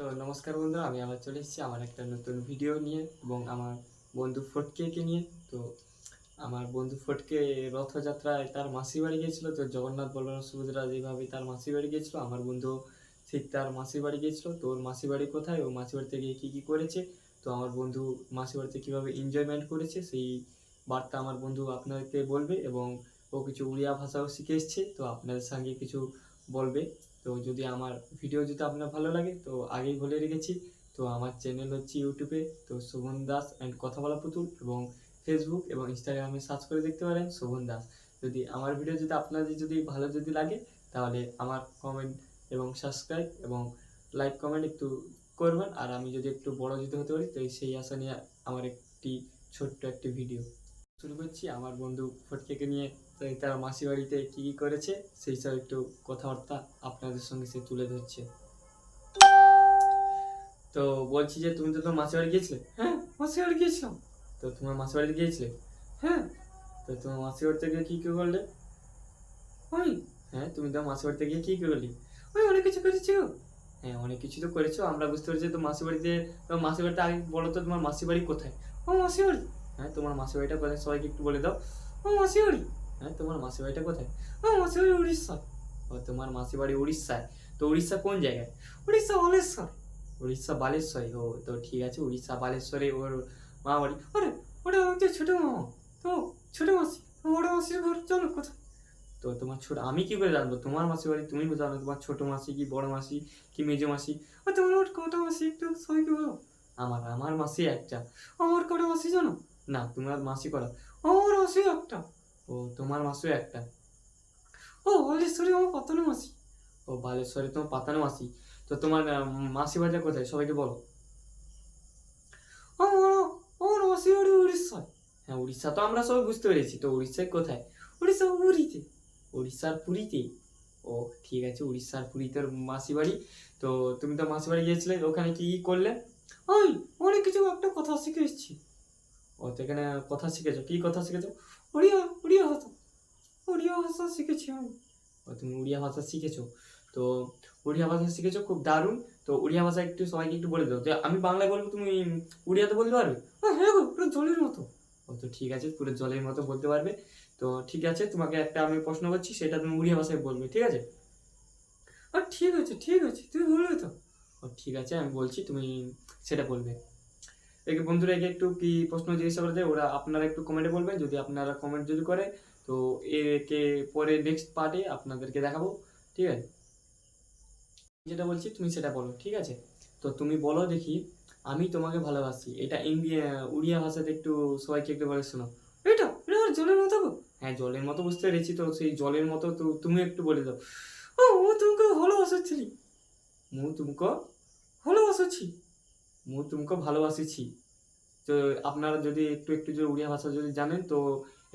তো নমস্কার বন্ধুরা আমি আবার চলে এসেছি আমার একটা নতুন ভিডিও নিয়ে এবং আমার বন্ধু ফটকেকে নিয়ে। তো আমার বন্ধু ফটকে রথযাত্রায় তার মাসি বাড়ি গিয়েছিল, তো জগন্নাথ বলরাম সুভদ্রা যেভাবে তার মাসি বাড়ি গিয়েছিল, আমার বন্ধু ঠিক তার মাসি বাড়ি গিয়েছিল। তো ওর মাসি বাড়ি কোথায় ও মাসি বাড়িতে গিয়ে কী কী করেছে? তো আমার বন্ধু মাসি বাড়িতে কীভাবে এনজয়মেন্ট করেছে, সেই বার্তা আমার বন্ধু আপনাদেরকে বলবে এবং ও কিছু উড়িয়া ভাষাও শিখে এসছে। তো আপনাদের সঙ্গে কিছু বলবে। তো যদি আমার ভিডিও যদি আপনার ভালো লাগে, তো আগেই বলে রেখেছি। তো আমার চ্যানেল হচ্ছে ইউটিউবে তো শোভন দাস অ্যান্ড কথা বলা পুতুল এবং ফেসবুক এবং ইনস্টাগ্রামে সার্চ করে দেখতে পারেন শোভন দাস। যদি আমার ভিডিও যদি আপনাদের যদি ভালো যদি লাগে, তাহলে আমার কমেন্ট এবং সাবস্ক্রাইব এবং লাইক কমেন্ট একটু করবেন। আর আমি যদি একটু বড় যদি হতে পারি, তো সেই আশা নিয়ে আমার একটি ছোট্ট একটি ভিডিও শুরু করছি। আমার বন্ধু ফটকেকে নিয়ে তার মাসি বাড়িতে কী কী করেছে সেই সব একটু কথাবার্তা আপনাদের সঙ্গে সে তুলে ধরছে। তো বলছি যে তুমি তো তোমার মাসি বাড়ি গিয়েছিলে? হ্যাঁ মাসি বাড়ি গিয়েছিলাম। তো তোমার মাসি বাড়িতে গিয়েছিলে? হ্যাঁ। তো তোমার মাসি বাড়িতে গিয়ে কী কী করলে? ওই। হ্যাঁ তুমি তো মাসি বাড়িতে গিয়ে কী কী করলি? ওই অনেক কিছু করেছ হ্যাঁ অনেক কিছু তো করেছ। আমরা বুঝতে পারছি তো মাসি বাড়িতে মাসি বাড়িতে আগে বলো তো তোমার মাসি বাড়ি কোথায়? ও মাসি বাড়ি? হ্যাঁ তোমার মাসি বাড়িটা কোথায়? সবাইকে একটু বলে দাও। ও মাসি বাড়ি হ্যাঁ তোমার মাসি বাড়িটা কোথায়? ও মাসি বাড়ি উড়িষ্যা। ও, তোমার মাসি বাড়ি উড়িষ্যায়। তো উড়িষ্যা কোন জায়গায়? উড়িষ্যা বালেশ্বর। উড়িষ্যা বালেশ্বরে ও, তো ঠিক আছে, উড়িষ্যা বালেশ্বরে ওর মা বাড়ি আরে, ওটা আমাদের ছোটো মামা। তো ছোটো মাসি বড় মাসির ঘর। চলো, কোথায়? তো তোমার ছোট, আমি কি করে জানব? তোমার মাসি বাড়ি তুমি জানো? তোমার ছোট মাসি কি বড় মাসি কি মেজো মাসি? ও তোমার কটা মাসি একটু সবাইকে বলো। আমার আমার মাসি একটা। আমার কটা মাসি জানো? না, তোমার মাসি কটা? আমার মাসি একটা। ও, তোমার মাসিও একটা? ও, বালেশ্বরী আমার পাতানো মাসি। ও, বালেশ্বরে তোমার পাতানো মাসি। তো তোমার মাসি বাড়িটা কোথায়? সবাইকে বলো। আমার আমার মাসি বাড়ি উড়িষ্যায়। হ্যাঁ উড়িষ্যা তো আমরা সবাই বুঝতে পেরেছি। তো উড়িষ্যায় কোথায়? উড়িষ্যা পুরীতে। উড়িষ্যার পুরীতে? ও, ঠিক আছে, উড়িষ্যার পুরীতে মাসি বাড়ি। তো তুমি তো মাসি বাড়ি গিয়েছিলে, ওখানে কি কি করলে? ওই, অনেক কিছু একটা কথা শিখে এসেছি। ও তো এখানে কথা শিখেছো? কি কথা শিখেছো? উড়িয়া উড়িয়া ভাষা। উড়িয়া ভাষা শিখেছি আমি। ও তুমি উড়িয়া ভাষা শিখেছো? তো উড়িয়া ভাষা শিখেছো খুব দারুণ। তো উড়িয়া ভাষা একটু সবাইকে একটু বলে দাও। যে আমি বাংলায় বলব তুমি উড়িয়াতে বলতে পারবে? হ্যাঁ গো পুরো জলের মতো। ও তো ঠিক আছে পুরো জলের মতো বলতে পারবে। তো ঠিক আছে তোমাকে একটা আমি প্রশ্ন করছি সেটা তুমি উড়িয়া ভাষায় বলবে ঠিক আছে? আর ঠিক আছে ঠিক আছে তুমি বলবে তো। ও ঠিক আছে আমি বলছি তুমি সেটা বলবে। একে বন্ধুরা একে একটু কি প্রশ্ন জিজ্ঞাসা করতে ওরা আপনারা একটু কমেন্টে বলবেন, যদি আপনারা কমেন্ট যদি করে, তো একে পরে নেক্সট পার্টে আপনাদেরকে দেখাবো, ঠিক আছে? যেটা বলছি, তুমি সেটা বলো, ঠিক আছে? তো তুমি বলো দেখি, আমি তোমাকে ভালোবাসি। এটা ইন্ডিয়া, উড়িয়া ভাষাতে একটু সবাইকে একটু বলে শোনো। এটা? এটা জলের মতো হ্যাঁ জলের মতো বুঝতে পেরেছি তো, সেই জলের মতো তো তুমি একটু বলে দাও। ও ও তোমাকে ভালোবাসাচ্ছিলি মু তুমকো ভালোবাসাচ্ছি তুমকো ভালোবাসিছি। তো আপনারা যদি একটু একটু যদি উড়িয়া ভাষা যদি জানেন তো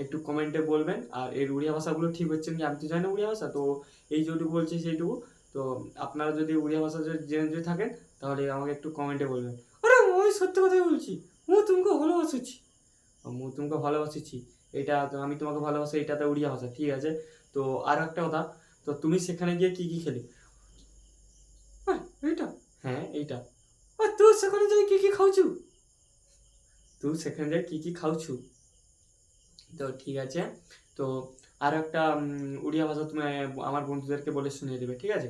একটু কমেন্টে বলবেন। আর এর উড়িয়া ভাষাগুলো ঠিক হচ্ছে কি আমি তো জানি না উড়িয়া ভাষা তো এই যেটুকু বলছি সেইটুকু। তো আপনারা যদি উড়িয়া ভাষা যদি জেনে যদি থাকেন তাহলে আমাকে একটু কমেন্টে বলবেন। আরে আমি সত্যি কথাই বলছি মু তুমকে ভালোবাসিছি। মু তুমকে ভালোবাসিছি। এটা তো আমি তোমাকে ভালোবাসি এটা তো উড়িয়া ভাষা ঠিক আছে? তো আর একটা কথা তো তুমি সেখানে গিয়ে কি কি খেলে? হ্যাঁ এইটা? হ্যাঁ এইটা। তুই সেখানে যাই কি কি খাওছু তুই সেখানে যাই কি কি খাওছু তো ঠিক আছে তো আর একটা উড়িয়া ভাষা তুমি আমার বন্ধুদেরকে বলে শুনিয়ে দেবে ঠিক আছে